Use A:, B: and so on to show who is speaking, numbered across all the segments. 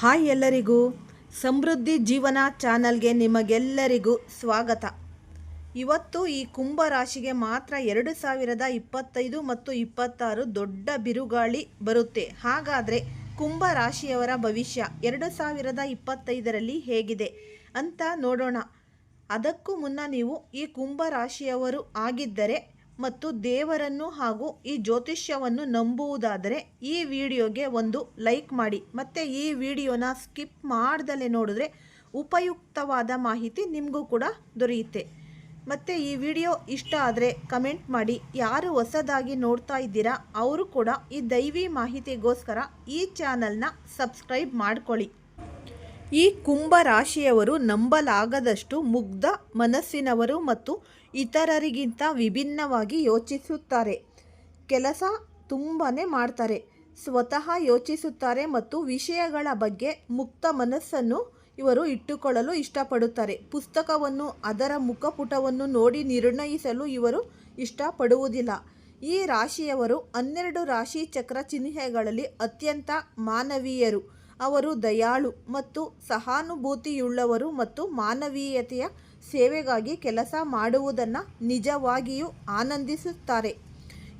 A: Hi ಎಲ್ಲರಿಗೂ. ಸಮೃದ್ಧಿ ಜೀವನ ಚಾನಲ್ಗೆ ನಿಮಗೆಲ್ಲರಿಗೂ ಸ್ವಾಗತ. ಇವತ್ತು ಈ ಕುಂಭ ರಾಶಿಗೆ ಮಾತ್ರ ಎರಡು ಸಾವಿರದ ಇಪ್ಪತ್ತೈದು ಮತ್ತು ಇಪ್ಪತ್ತಾರು ದೊಡ್ಡ ಬಿರುಗಾಳಿ ಬರುತ್ತೆ. ಹಾಗಾದರೆ ಕುಂಭ ರಾಶಿಯವರ ಭವಿಷ್ಯ ಎರಡು ಸಾವಿರದ ಇಪ್ಪತ್ತೈದರಲ್ಲಿ ಹೇಗಿದೆ ಅಂತ ನೋಡೋಣ. ಅದಕ್ಕೂ ಮುನ್ನ ನೀವು ಈ ಕುಂಭ ರಾಶಿಯವರು ಆಗಿದ್ದರೆ ಮತ್ತು ದೇವರನ್ನು ಹಾಗೂ ಈ ಜ್ಯೋತಿಷ್ಯವನ್ನು ನಂಬುವುದಾದರೆ ಈ ವಿಡಿಯೋಗೆ ಒಂದು ಲೈಕ್ ಮಾಡಿ. ಮತ್ತು ಈ ವಿಡಿಯೋನ ಸ್ಕಿಪ್ ಮಾಡ್ದಲೇ ನೋಡಿದ್ರೆ ಉಪಯುಕ್ತವಾದ ಮಾಹಿತಿ ನಿಮಗೂ ಕೂಡ ದೊರೆಯುತ್ತೆ. ಮತ್ತು ಈ ವಿಡಿಯೋ ಇಷ್ಟ ಆದರೆ ಕಮೆಂಟ್ ಮಾಡಿ. ಯಾರು ಹೊಸದಾಗಿ ನೋಡ್ತಾ ಇದ್ದೀರಾ, ಅವರು ಕೂಡ ಈ ದೈವಿ ಮಾಹಿತಿಗೋಸ್ಕರ ಈ ಚಾನಲ್ನ ಸಬ್ಸ್ಕ್ರೈಬ್ ಮಾಡ್ಕೊಳ್ಳಿ. ಈ ಕುಂಭ ರಾಶಿಯವರು ನಂಬಲಾಗದಷ್ಟು ಮುಗ್ಧ ಮನಸ್ಸಿನವರು ಮತ್ತು ಇತರರಿಗಿಂತ ವಿಭಿನ್ನವಾಗಿ ಯೋಚಿಸುತ್ತಾರೆ. ಕೆಲಸ ತುಂಬಾ ಮಾಡ್ತಾರೆ. ಸ್ವತಃ ಯೋಚಿಸುತ್ತಾರೆ ಮತ್ತು ವಿಷಯಗಳ ಬಗ್ಗೆ ಮುಕ್ತ ಮನಸ್ಸನ್ನು ಇವರು ಇಟ್ಟುಕೊಳ್ಳಲು ಇಷ್ಟಪಡುತ್ತಾರೆ. ಪುಸ್ತಕವನ್ನು, ಅದರ ಮುಖಪುಟವನ್ನು ನೋಡಿ ನಿರ್ಣಯಿಸಲು ಇವರು ಇಷ್ಟಪಡುವುದಿಲ್ಲ. ಈ ರಾಶಿಯವರು ಹನ್ನೆರಡು ರಾಶಿ ಚಕ್ರ ಚಿಹ್ನೆಗಳಲ್ಲಿ ಅತ್ಯಂತ ಮಾನವೀಯರು. ಅವರು ದಯಾಳು ಮತ್ತು ಸಹಾನುಭೂತಿಯುಳ್ಳವರು ಮತ್ತು ಮಾನವೀಯತೆಯ ಸೇವೆಗಾಗಿ ಕೆಲಸ ಮಾಡುವುದನ್ನು ನಿಜವಾಗಿಯೂ ಆನಂದಿಸುತ್ತಾರೆ.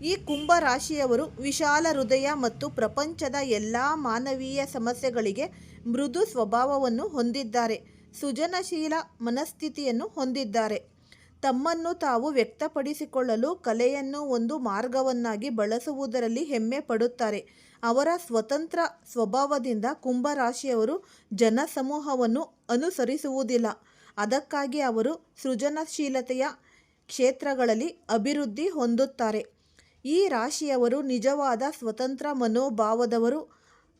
A: ಈ ಕುಂಭ ರಾಶಿಯವರು ವಿಶಾಲ ಹೃದಯ ಮತ್ತು ಪ್ರಪಂಚದ ಎಲ್ಲ ಮಾನವೀಯ ಸಮಸ್ಯೆಗಳಿಗೆ ಮೃದು ಸ್ವಭಾವವನ್ನು ಹೊಂದಿದ್ದಾರೆ. ಸೃಜನಶೀಲ ಮನಸ್ಥಿತಿಯನ್ನು ಹೊಂದಿದ್ದಾರೆ. ತಮ್ಮನ್ನು ತಾವು ವ್ಯಕ್ತಪಡಿಸಿಕೊಳ್ಳಲು ಕಲೆಯನ್ನು ಒಂದು ಮಾರ್ಗವನ್ನಾಗಿ ಬಳಸುವುದರಲ್ಲಿ ಹೆಮ್ಮೆ ಪಡುತ್ತಾರೆ. ಅವರ ಸ್ವತಂತ್ರ ಸ್ವಭಾವದಿಂದ ಕುಂಭರಾಶಿಯವರು ಜನಸಮೂಹವನ್ನು ಅನುಸರಿಸುವುದಿಲ್ಲ. ಅದಕ್ಕಾಗಿ ಅವರು ಸೃಜನಶೀಲತೆಯ ಕ್ಷೇತ್ರಗಳಲ್ಲಿ ಅಭಿವೃದ್ಧಿ ಹೊಂದುತ್ತಾರೆ. ಈ ರಾಶಿಯವರು ನಿಜವಾದ ಸ್ವತಂತ್ರ ಮನೋಭಾವದವರು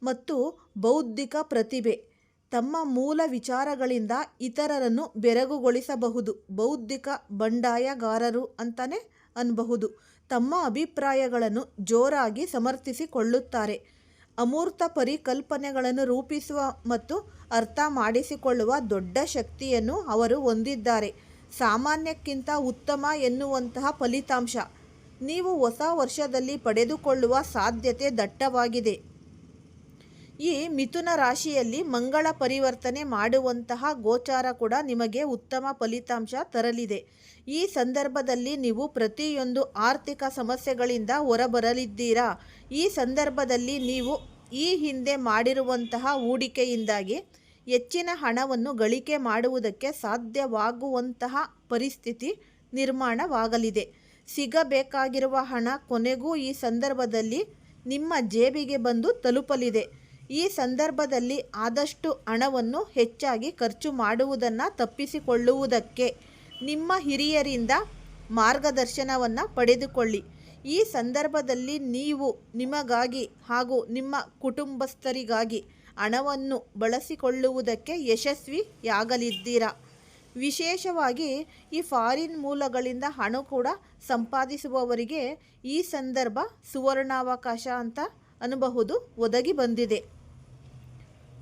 A: ಮತ್ತು ಬೌದ್ಧಿಕ ಪ್ರತಿಭೆ. ತಮ್ಮ ಮೂಲ ವಿಚಾರಗಳಿಂದ ಇತರರನ್ನು ಬೆರಗುಗೊಳಿಸಬಹುದು. ಬೌದ್ಧಿಕ ಬಂಡಾಯಗಾರರು ಅಂತಲೇ ಅನ್ನಬಹುದು ತಮ್ಮ ಅಭಿಪ್ರಾಯಗಳನ್ನು ಜೋರಾಗಿ ಸಮರ್ಥಿಸಿಕೊಳ್ಳುತ್ತಾರೆ. ಅಮೂರ್ತ ಪರಿಕಲ್ಪನೆಗಳನ್ನು ರೂಪಿಸುವ ಮತ್ತು ಅರ್ಥ ಮಾಡಿಸಿಕೊಳ್ಳುವ ದೊಡ್ಡ ಶಕ್ತಿಯನ್ನು ಅವರು ಹೊಂದಿದ್ದಾರೆ. ಸಾಮಾನ್ಯಕ್ಕಿಂತ ಉತ್ತಮ ಎನ್ನುವಂತಹ ಫಲಿತಾಂಶ. ನೀವು ಹೊಸ ವರ್ಷದಲ್ಲಿ ಪಡೆದುಕೊಳ್ಳುವ ಸಾಧ್ಯತೆ ದಟ್ಟವಾಗಿದೆ. ಈ ಮಿಥುನ ರಾಶಿಯಲ್ಲಿ ಮಂಗಳ ಪರಿವರ್ತನೆ ಮಾಡುವಂತಹ ಗೋಚಾರ ಕೂಡ ನಿಮಗೆ ಉತ್ತಮ ಫಲಿತಾಂಶ ತರಲಿದೆ. ಈ ಸಂದರ್ಭದಲ್ಲಿ ನೀವು ಪ್ರತಿಯೊಂದು ಆರ್ಥಿಕ ಸಮಸ್ಯೆಗಳಿಂದ ಹೊರಬರಲಿದ್ದೀರಾ? ಈ ಸಂದರ್ಭದಲ್ಲಿ ನೀವು ಈ ಹಿಂದೆ ಮಾಡಿರುವಂತಹ ಹೂಡಿಕೆಯಿಂದಾಗಿ ಹೆಚ್ಚಿನ ಹಣವನ್ನು ಗಳಿಕೆ ಮಾಡುವುದಕ್ಕೆ ಸಾಧ್ಯವಾಗುವಂತಹ ಪರಿಸ್ಥಿತಿ ನಿರ್ಮಾಣವಾಗಲಿದೆ. ಸಿಗಬೇಕಾಗಿರುವ ಹಣ ಕೊನೆಗೂ ಈ ಸಂದರ್ಭದಲ್ಲಿ ನಿಮ್ಮ ಜೇಬಿಗೆ ಬಂದು ತಲುಪಲಿದೆ. ಈ ಸಂದರ್ಭದಲ್ಲಿ ಆದಷ್ಟು ಹಣವನ್ನು ಹೆಚ್ಚಾಗಿ ಖರ್ಚು ಮಾಡುವುದನ್ನು ತಪ್ಪಿಸಿಕೊಳ್ಳುವುದಕ್ಕೆ ನಿಮ್ಮ ಹಿರಿಯರಿಂದ ಮಾರ್ಗದರ್ಶನವನ್ನು ಪಡೆದುಕೊಳ್ಳಿ. ಈ ಸಂದರ್ಭದಲ್ಲಿ ನೀವು ನಿಮಗಾಗಿ ಹಾಗೂ ನಿಮ್ಮ ಕುಟುಂಬಸ್ಥರಿಗಾಗಿ ಹಣವನ್ನು ಬಳಸಿಕೊಳ್ಳುವುದಕ್ಕೆ ಯಶಸ್ವಿಯಾಗಲಿದ್ದೀರಾ? ವಿಶೇಷವಾಗಿ ಈ ಫಾರಿನ್ ಮೂಲಗಳಿಂದ ಹಣ ಕೂಡ ಸಂಪಾದಿಸುವವರಿಗೆ ಈ ಸಂದರ್ಭ ಸುವರ್ಣಾವಕಾಶ ಅಂತ ಅನ್ನಬಹುದು ಒದಗಿ ಬಂದಿದೆ.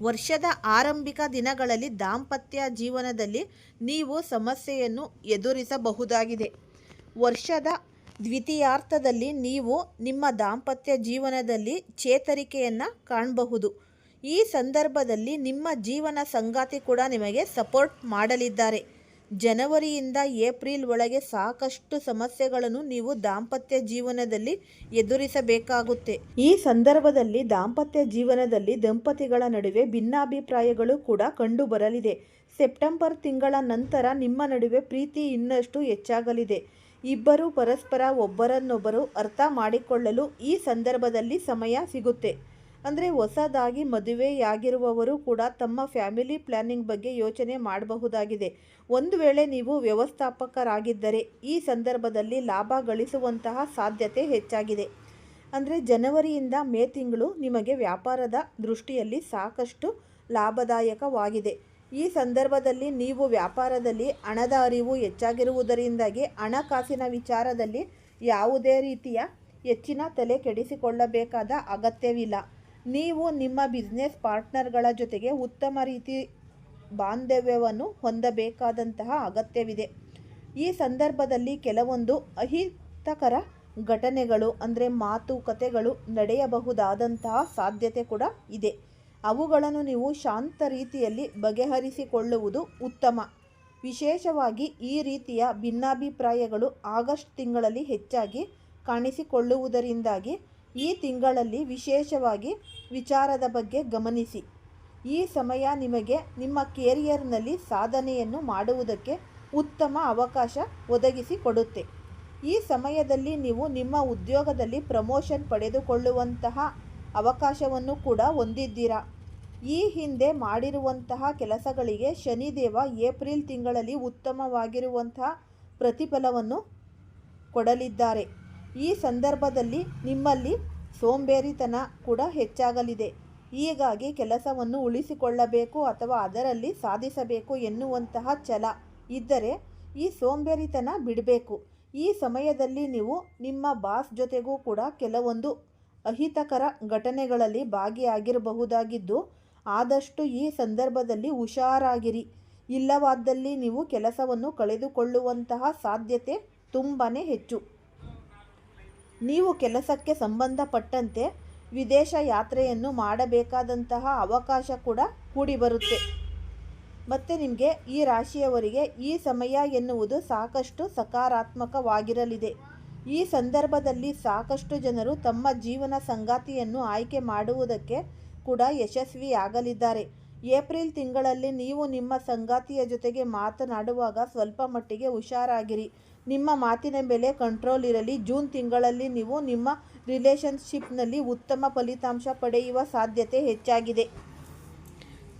A: ವರ್ಷದ ಆರಂಭಿಕ ದಿನಗಳಲ್ಲಿ ದಾಂಪತ್ಯ ಜೀವನದಲ್ಲಿ ನೀವು ಸಮಸ್ಯೆಯನ್ನು ಎದುರಿಸಬಹುದಾಗಿದೆ. ವರ್ಷದ ದ್ವಿತೀಯಾರ್ಥದಲ್ಲಿ ನೀವು ನಿಮ್ಮ ದಾಂಪತ್ಯ ಜೀವನದಲ್ಲಿ ಚೇತರಿಕೆಯನ್ನು ಕಾಣಬಹುದು. ಈ ಸಂದರ್ಭದಲ್ಲಿ ನಿಮ್ಮ ಜೀವನ ಸಂಗಾತಿ ಕೂಡ ನಿಮಗೆ ಸಪೋರ್ಟ್ ಮಾಡಲಿದ್ದಾರೆ. ಜನವರಿಯಿಂದ ಏಪ್ರಿಲ್ ಒಳಗೆ ಸಾಕಷ್ಟು ಸಮಸ್ಯೆಗಳನ್ನು ನೀವು ದಾಂಪತ್ಯ ಜೀವನದಲ್ಲಿ ಎದುರಿಸಬೇಕಾಗುತ್ತೆ. ಈ ಸಂದರ್ಭದಲ್ಲಿ ದಾಂಪತ್ಯ ಜೀವನದಲ್ಲಿ ದಂಪತಿಗಳ ನಡುವೆ ಭಿನ್ನಾಭಿಪ್ರಾಯಗಳು ಕೂಡ ಕಂಡುಬರಲಿದೆ. ಸೆಪ್ಟೆಂಬರ್ ತಿಂಗಳ ನಂತರ ನಿಮ್ಮ ನಡುವೆ ಪ್ರೀತಿ ಇನ್ನಷ್ಟು ಹೆಚ್ಚಾಗಲಿದೆ. ಇಬ್ಬರು ಪರಸ್ಪರ ಒಬ್ಬರನ್ನೊಬ್ಬರು ಅರ್ಥ ಮಾಡಿಕೊಳ್ಳಲು ಈ ಸಂದರ್ಭದಲ್ಲಿ ಸಮಯ ಸಿಗುತ್ತೆ. ಅಂದರೆ ಹೊಸದಾಗಿ ಮದುವೆಯಾಗಿರುವವರು ಕೂಡ ತಮ್ಮ ಫ್ಯಾಮಿಲಿ ಪ್ಲ್ಯಾನಿಂಗ್ ಬಗ್ಗೆ ಯೋಚನೆ ಮಾಡಬಹುದಾಗಿದೆ. ಒಂದು ವೇಳೆ ನೀವು ವ್ಯವಸ್ಥಾಪಕರಾಗಿದ್ದರೆ ಈ ಸಂದರ್ಭದಲ್ಲಿ ಲಾಭ ಗಳಿಸುವಂತಹ ಸಾಧ್ಯತೆ ಹೆಚ್ಚಾಗಿದೆ. ಅಂದರೆ ಜನವರಿಯಿಂದ ಮೇ ತಿಂಗಳು ನಿಮಗೆ ವ್ಯಾಪಾರದ ದೃಷ್ಟಿಯಲ್ಲಿ ಸಾಕಷ್ಟು ಲಾಭದಾಯಕವಾಗಿದೆ. ಈ ಸಂದರ್ಭದಲ್ಲಿ ನೀವು ವ್ಯಾಪಾರದಲ್ಲಿ ಹಣದ ಅರಿವು ಹೆಚ್ಚಾಗಿರುವುದರಿಂದಾಗಿ ಹಣಕಾಸಿನ ವಿಚಾರದಲ್ಲಿ ಯಾವುದೇ ರೀತಿಯ ಹೆಚ್ಚಿನ ತಲೆ ಕೆಡಿಸಿಕೊಳ್ಳಬೇಕಾದ ಅಗತ್ಯವಿಲ್ಲ. ನೀವು ನಿಮ್ಮ ಬಿಸ್ನೆಸ್ ಪಾರ್ಟ್ನರ್ಗಳ ಜೊತೆಗೆ ಉತ್ತಮ ರೀತಿ ಬಾಂಧವ್ಯವನ್ನು ಹೊಂದಬೇಕಾದಂತಹ ಅಗತ್ಯವಿದೆ. ಈ ಸಂದರ್ಭದಲ್ಲಿ ಕೆಲವೊಂದು ಅಹಿತಕರ ಘಟನೆಗಳು, ಅಂದರೆ ಮಾತುಕತೆಗಳು ನಡೆಯಬಹುದಾದಂತಹ ಸಾಧ್ಯತೆ ಕೂಡ ಇದೆ. ಅವುಗಳನ್ನು ನೀವು ಶಾಂತ ರೀತಿಯಲ್ಲಿ ಬಗೆಹರಿಸಿಕೊಳ್ಳುವುದು ಉತ್ತಮ. ವಿಶೇಷವಾಗಿ ಈ ರೀತಿಯ ಭಿನ್ನಾಭಿಪ್ರಾಯಗಳು ಆಗಸ್ಟ್ ತಿಂಗಳಲ್ಲಿ ಹೆಚ್ಚಾಗಿ ಕಾಣಿಸಿಕೊಳ್ಳುವುದರಿಂದಾಗಿ ಈ ತಿಂಗಳಲ್ಲಿ ವಿಶೇಷವಾಗಿ ವಿಚಾರದ ಬಗ್ಗೆ ಗಮನಿಸಿ. ಈ ಸಮಯ ನಿಮಗೆ ನಿಮ್ಮ ಕೆರಿಯರ್ನಲ್ಲಿ ಸಾಧನೆಯನ್ನು ಮಾಡುವುದಕ್ಕೆ ಉತ್ತಮ ಅವಕಾಶ ಒದಗಿಸಿಕೊಡುತ್ತೆ ಈ ಸಮಯದಲ್ಲಿ ನೀವು ನಿಮ್ಮ ಉದ್ಯೋಗದಲ್ಲಿ ಪ್ರಮೋಷನ್ ಪಡೆದುಕೊಳ್ಳುವಂತಹ ಅವಕಾಶವನ್ನು ಕೂಡ ಹೊಂದಿದ್ದೀರಾ? ಈ ಹಿಂದೆ ಮಾಡಿರುವಂತಹ ಕೆಲಸಗಳಿಗೆ ಶನಿದೇವ ಏಪ್ರಿಲ್ ತಿಂಗಳಲ್ಲಿ ಉತ್ತಮವಾಗಿರುವಂತಹ ಪ್ರತಿಫಲವನ್ನು ಕೊಡಲಿದ್ದಾರೆ. ಈ ಸಂದರ್ಭದಲ್ಲಿ ನಿಮ್ಮಲ್ಲಿ ಸೋಂಬೇರಿತನ ಕೂಡ ಹೆಚ್ಚಾಗಲಿದೆ. ಹೀಗಾಗಿ ಕೆಲಸವನ್ನು ಉಳಿಸಿಕೊಳ್ಳಬೇಕು ಅಥವಾ ಅದರಲ್ಲಿ ಸಾಧಿಸಬೇಕು ಎನ್ನುವಂತಹ ಛಲ ಇದ್ದರೆ ಈ ಸೋಂಬೇರಿತನ ಬಿಡಬೇಕು. ಈ ಸಮಯದಲ್ಲಿ ನೀವು ನಿಮ್ಮ ಬಾಸ್ ಜೊತೆಗೂ ಕೂಡ ಕೆಲವೊಂದು ಅಹಿತಕರ ಘಟನೆಗಳಲ್ಲಿ ಭಾಗಿಯಾಗಿರಬಹುದಾಗಿದ್ದು, ಆದಷ್ಟು ಈ ಸಂದರ್ಭದಲ್ಲಿ ಹುಷಾರಾಗಿರಿ. ಇಲ್ಲವಾದಲ್ಲಿ ನೀವು ಕೆಲಸವನ್ನು ಕಳೆದುಕೊಳ್ಳುವಂತಹ ಸಾಧ್ಯತೆ ತುಂಬಾ ಹೆಚ್ಚು. ನೀವು ಕೆಲಸಕ್ಕೆ ಸಂಬಂಧಪಟ್ಟಂತೆ ವಿದೇಶ ಯಾತ್ರೆಯನ್ನು ಮಾಡಬೇಕಾದಂತಹ ಅವಕಾಶ ಕೂಡ ಕೂಡಿ ಬರುತ್ತೆ ಮತ್ತು ನಿಮಗೆ ಈ ರಾಶಿಯವರಿಗೆ ಈ ಸಮಯ ಎನ್ನುವುದು ಸಾಕಷ್ಟು ಸಕಾರಾತ್ಮಕವಾಗಿರಲಿದೆ. ಈ ಸಂದರ್ಭದಲ್ಲಿ ಸಾಕಷ್ಟು ಜನರು ತಮ್ಮ ಜೀವನ ಸಂಗಾತಿಯನ್ನು ಆಯ್ಕೆ ಮಾಡುವುದಕ್ಕೆ ಕೂಡ ಯಶಸ್ವಿಯಾಗಲಿದ್ದಾರೆ. ಏಪ್ರಿಲ್ ತಿಂಗಳಲ್ಲಿ ನೀವು ನಿಮ್ಮ ಸಂಗಾತಿಯ ಜೊತೆಗೆ ಮಾತನಾಡುವಾಗ ಸ್ವಲ್ಪ ಮಟ್ಟಿಗೆ ಹುಷಾರಾಗಿರಿ. ನಿಮ್ಮ ಮಾತಿನ ಮೇಲೆ ಕಂಟ್ರೋಲ್ ಇರಲಿ. ಜೂನ್ ತಿಂಗಳಲ್ಲಿ ನೀವು ನಿಮ್ಮ ರಿಲೇಷನ್ಶಿಪ್ನಲ್ಲಿ ಉತ್ತಮ ಫಲಿತಾಂಶ ಪಡೆಯುವ ಸಾಧ್ಯತೆ ಹೆಚ್ಚಾಗಿದೆ.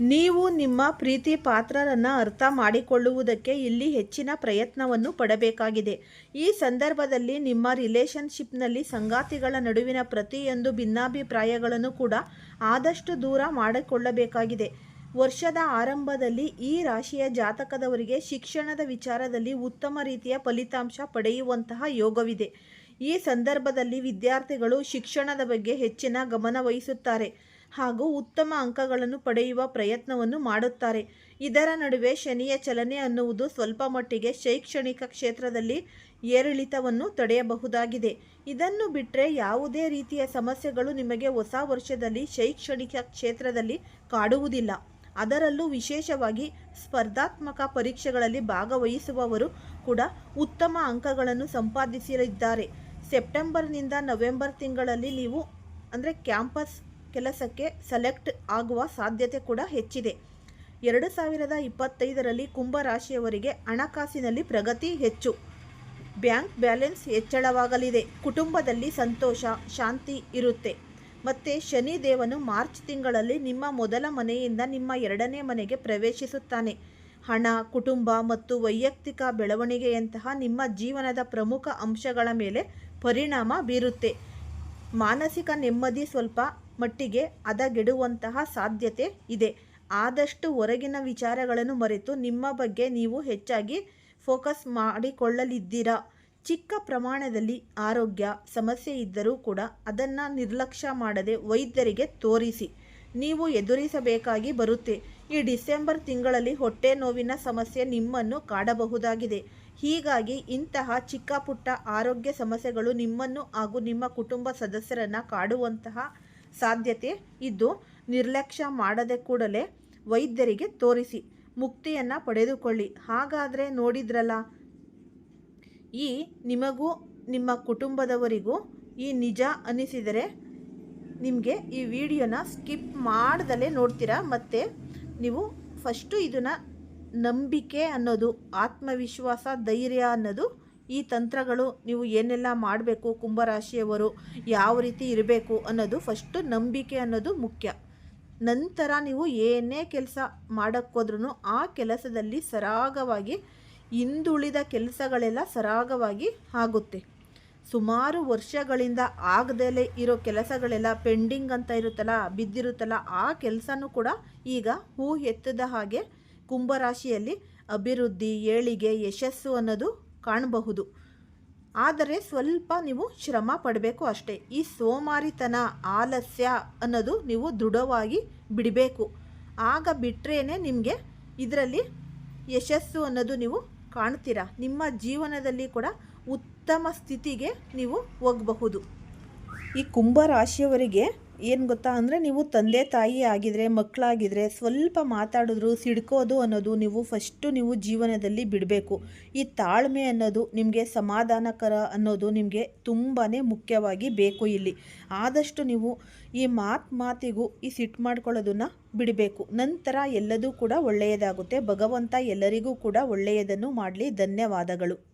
A: ನೀವು ನಿಮ್ಮ ಪ್ರೀತಿ ಪಾತ್ರರನ್ನು ಅರ್ಥ ಮಾಡಿಕೊಳ್ಳುವುದಕ್ಕೆ ಇಲ್ಲಿ ಹೆಚ್ಚಿನ ಪ್ರಯತ್ನವನ್ನು ಪಡಬೇಕಾಗಿದೆ. ಈ ಸಂದರ್ಭದಲ್ಲಿ ನಿಮ್ಮ ರಿಲೇಷನ್ಶಿಪ್ನಲ್ಲಿ ಸಂಗಾತಿಗಳ ನಡುವಿನ ಪ್ರತಿಯೊಂದು ಭಿನ್ನಾಭಿಪ್ರಾಯಗಳನ್ನು ಕೂಡ ಆದಷ್ಟು ದೂರ ಮಾಡಿಕೊಳ್ಳಬೇಕಾಗಿದೆ. ವರ್ಷದ ಆರಂಭದಲ್ಲಿ ಈ ರಾಶಿಯ ಜಾತಕದವರಿಗೆ ಶಿಕ್ಷಣದ ವಿಚಾರದಲ್ಲಿ ಉತ್ತಮ ರೀತಿಯ ಫಲಿತಾಂಶ ಪಡೆಯುವಂತಹ ಯೋಗವಿದೆ. ಈ ಸಂದರ್ಭದಲ್ಲಿ ವಿದ್ಯಾರ್ಥಿಗಳು ಶಿಕ್ಷಣದ ಬಗ್ಗೆ ಹೆಚ್ಚಿನ ಗಮನ ವಹಿಸುತ್ತಾರೆ ಹಾಗೂ ಉತ್ತಮ ಅಂಕಗಳನ್ನು ಪಡೆಯುವ ಪ್ರಯತ್ನವನ್ನು ಮಾಡುತ್ತಾರೆ. ಇದರ ನಡುವೆ ಶನಿಯ ಚಲನೆ ಅನ್ನುವುದು ಸ್ವಲ್ಪ ಮಟ್ಟಿಗೆ ಶೈಕ್ಷಣಿಕ ಕ್ಷೇತ್ರದಲ್ಲಿ ಏರಿಳಿತವನ್ನು ತಡೆಯಬಹುದಾಗಿದೆ. ಇದನ್ನು ಬಿಟ್ಟರೆ ಯಾವುದೇ ರೀತಿಯ ಸಮಸ್ಯೆಗಳು ನಿಮಗೆ ಹೊಸ ವರ್ಷದಲ್ಲಿ ಶೈಕ್ಷಣಿಕ ಕ್ಷೇತ್ರದಲ್ಲಿ ಕಾಡುವುದಿಲ್ಲ. ಅದರಲ್ಲೂ ವಿಶೇಷವಾಗಿ ಸ್ಪರ್ಧಾತ್ಮಕ ಪರೀಕ್ಷೆಗಳಲ್ಲಿ ಭಾಗವಹಿಸುವವರು ಕೂಡ ಉತ್ತಮ ಅಂಕಗಳನ್ನು ಸಂಪಾದಿಸಲಿದ್ದಾರೆ. ಸೆಪ್ಟೆಂಬರ್ನಿಂದ ನವೆಂಬರ್ ತಿಂಗಳಲ್ಲಿ ನೀವು, ಅಂದರೆ ಕ್ಯಾಂಪಸ್ ಕೆಲಸಕ್ಕೆ ಸೆಲೆಕ್ಟ್ ಆಗುವ ಸಾಧ್ಯತೆ ಕೂಡ ಹೆಚ್ಚಿದೆ. ಎರಡು ಸಾವಿರದ ಇಪ್ಪತ್ತೈದರಲ್ಲಿ ಕುಂಭರಾಶಿಯವರಿಗೆ ಹಣಕಾಸಿನಲ್ಲಿ ಪ್ರಗತಿ ಹೆಚ್ಚು. ಬ್ಯಾಂಕ್ ಬ್ಯಾಲೆನ್ಸ್ ಹೆಚ್ಚಳವಾಗಲಿದೆ. ಕುಟುಂಬದಲ್ಲಿ ಸಂತೋಷ, ಶಾಂತಿ ಇರುತ್ತೆ. ಮತ್ತು ಶನಿದೇವನು ಮಾರ್ಚ್ ತಿಂಗಳಲ್ಲಿ ನಿಮ್ಮ ಮೊದಲ ಮನೆಯಿಂದ ನಿಮ್ಮ ಎರಡನೇ ಮನೆಗೆ ಪ್ರವೇಶಿಸುತ್ತಾನೆ. ಹಣ, ಕುಟುಂಬ ಮತ್ತು ವೈಯಕ್ತಿಕ ಬೆಳವಣಿಗೆಯಂತಹ ನಿಮ್ಮ ಜೀವನದ ಪ್ರಮುಖ ಅಂಶಗಳ ಮೇಲೆ ಪರಿಣಾಮ ಬೀರುತ್ತೆ. ಮಾನಸಿಕ ನೆಮ್ಮದಿ ಸ್ವಲ್ಪ ಮಟ್ಟಿಗೆ ಹದಗೆಡುವಂತಹ ಸಾಧ್ಯತೆ ಇದೆ. ಆದಷ್ಟು ಹೊರಗಿನ ವಿಚಾರಗಳನ್ನು ಮರೆತು ನಿಮ್ಮ ಬಗ್ಗೆ ನೀವು ಹೆಚ್ಚಾಗಿ ಫೋಕಸ್ ಮಾಡಿಕೊಳ್ಳಲಿದ್ದೀರಾ? ಚಿಕ್ಕ ಪ್ರಮಾಣದಲ್ಲಿ ಆರೋಗ್ಯ ಸಮಸ್ಯೆ ಇದ್ದರೂ ಕೂಡ ಅದನ್ನು ನಿರ್ಲಕ್ಷ್ಯ ಮಾಡದೆ ವೈದ್ಯರಿಗೆ ತೋರಿಸಿ. ನೀವು ಎದುರಿಸಬೇಕಾಗಿ ಬರುತ್ತೆ. ಈ ಡಿಸೆಂಬರ್ ತಿಂಗಳಲ್ಲಿ ಹೊಟ್ಟೆ ನೋವಿನ ಸಮಸ್ಯೆ ನಿಮ್ಮನ್ನು ಕಾಡಬಹುದಾಗಿದೆ. ಹೀಗಾಗಿ ಇಂತಹ ಚಿಕ್ಕ ಪುಟ್ಟ ಆರೋಗ್ಯ ಸಮಸ್ಯೆಗಳು ನಿಮ್ಮನ್ನು ಹಾಗೂ ನಿಮ್ಮ ಕುಟುಂಬ ಸದಸ್ಯರನ್ನು ಕಾಡುವಂತಹ ಸಾಧ್ಯತೆ ಇದ್ದು, ನಿರ್ಲಕ್ಷ್ಯ ಮಾಡದೆ ಕೂಡಲೇ ವೈದ್ಯರಿಗೆ ತೋರಿಸಿ, ಮುಕ್ತಿಯನ್ನು ಪಡೆದುಕೊಳ್ಳಿ. ಹಾಗಾದರೆ ನೋಡಿದ್ರಲ್ಲ ಈ ನಿಮಗೂ, ನಿಮ್ಮ ಕುಟುಂಬದವರಿಗೂ ಈ ನಿಜ ಅನಿಸಿದರೆ ನಿಮಗೆ ಈ ವಿಡಿಯೋನ ಸ್ಕಿಪ್ ಮಾಡ್ದಲೇ ನೋಡ್ತೀರಾ? ಮತ್ತು ನೀವು ಫಸ್ಟು ಇದನ್ನು ನಂಬಿಕೆ ಅನ್ನೋದು, ಆತ್ಮವಿಶ್ವಾಸ, ಧೈರ್ಯ ಅನ್ನೋದು ಈ ತಂತ್ರಗಳು ನೀವು ಏನೆಲ್ಲ ಮಾಡಬೇಕು, ಕುಂಭರಾಶಿಯವರು ಯಾವ ರೀತಿ ಇರಬೇಕು ಅನ್ನೋದು ಫಸ್ಟು ನಂಬಿಕೆ ಅನ್ನೋದು ಮುಖ್ಯ. ನಂತರ ನೀವು ಏನೇ ಕೆಲಸ ಮಾಡೋಕ್ಕೋದ್ರೂ ಆ ಕೆಲಸದಲ್ಲಿ ಸರಾಗವಾಗಿ ಹಿಂದುಳಿದ ಕೆಲಸಗಳೆಲ್ಲ ಸರಾಗವಾಗಿ ಆಗುತ್ತೆ. ಸುಮಾರು ವರ್ಷಗಳಿಂದ ಆಗದಲೇ ಇರೋ ಕೆಲಸಗಳೆಲ್ಲ ಪೆಂಡಿಂಗ್ ಅಂತ ಇರುತ್ತಲ್ಲ, ಬಿದ್ದಿರುತ್ತಲ್ಲ, ಆ ಕೆಲಸನೂ ಕೂಡ ಈಗ ಹೂ ಎತ್ತದ ಹಾಗೆ ಕುಂಭರಾಶಿಯಲ್ಲಿ ಅಭಿವೃದ್ಧಿ, ಏಳಿಗೆ ಯಶಸ್ಸು ಅನ್ನೋದು ಕಾಣಬಹುದು. ಆದರೆ ಸ್ವಲ್ಪ ನೀವು ಶ್ರಮ ಪಡಬೇಕು ಅಷ್ಟೇ. ಈ ಸೋಮಾರಿತನ, ಆಲಸ್ಯ ಅನ್ನೋದು ನೀವು ದೃಢವಾಗಿ ಬಿಡಬೇಕು. ಆಗ ಬಿಟ್ಟರೇ ನಿಮಗೆ ಇದರಲ್ಲಿ ಯಶಸ್ಸು ಅನ್ನೋದು ನೀವು ಕಾಣ್ತೀರಾ? ನಿಮ್ಮ ಜೀವನದಲ್ಲಿ ಕೂಡ ಉತ್ತಮ ಸ್ಥಿತಿಗೆ ನೀವು ಹೋಗಬಹುದು. ಈ ಕುಂಭ ರಾಶಿಯವರಿಗೆ ಏನು ಗೊತ್ತಾ ಅಂದರೆ ನೀವು ತಂದೆ ತಾಯಿ ಆಗಿದರೆ ಮಕ್ಕಳಾಗಿದ್ದರೆ ಸ್ವಲ್ಪ ಮಾತಾಡಿದ್ರು ಸಿಡ್ಕೋದು ಅನ್ನೋದು ನೀವು ಫಸ್ಟು ನೀವು ಜೀವನದಲ್ಲಿ ಬಿಡಬೇಕು. ಈ ತಾಳ್ಮೆ ಅನ್ನೋದು ನಿಮಗೆ ಸಮಾಧಾನಕರ ಅನ್ನೋದು ನಿಮಗೆ ತುಂಬಾ ಮುಖ್ಯವಾಗಿ ಬೇಕು ಇಲ್ಲಿ. ಆದಷ್ಟು ನೀವು ಈ ಮಾತು ಮಾತಿಗೂ ಈ ಸಿಟ್ಟು ಮಾಡ್ಕೊಳ್ಳೋದನ್ನು ಬಿಡಬೇಕು. ನಂತರ ಎಲ್ಲದೂ ಕೂಡ ಒಳ್ಳೆಯದಾಗುತ್ತೆ. ಭಗವಂತ ಎಲ್ಲರಿಗೂ ಕೂಡ ಒಳ್ಳೆಯದನ್ನು ಮಾಡಲಿ. ಧನ್ಯವಾದಗಳು.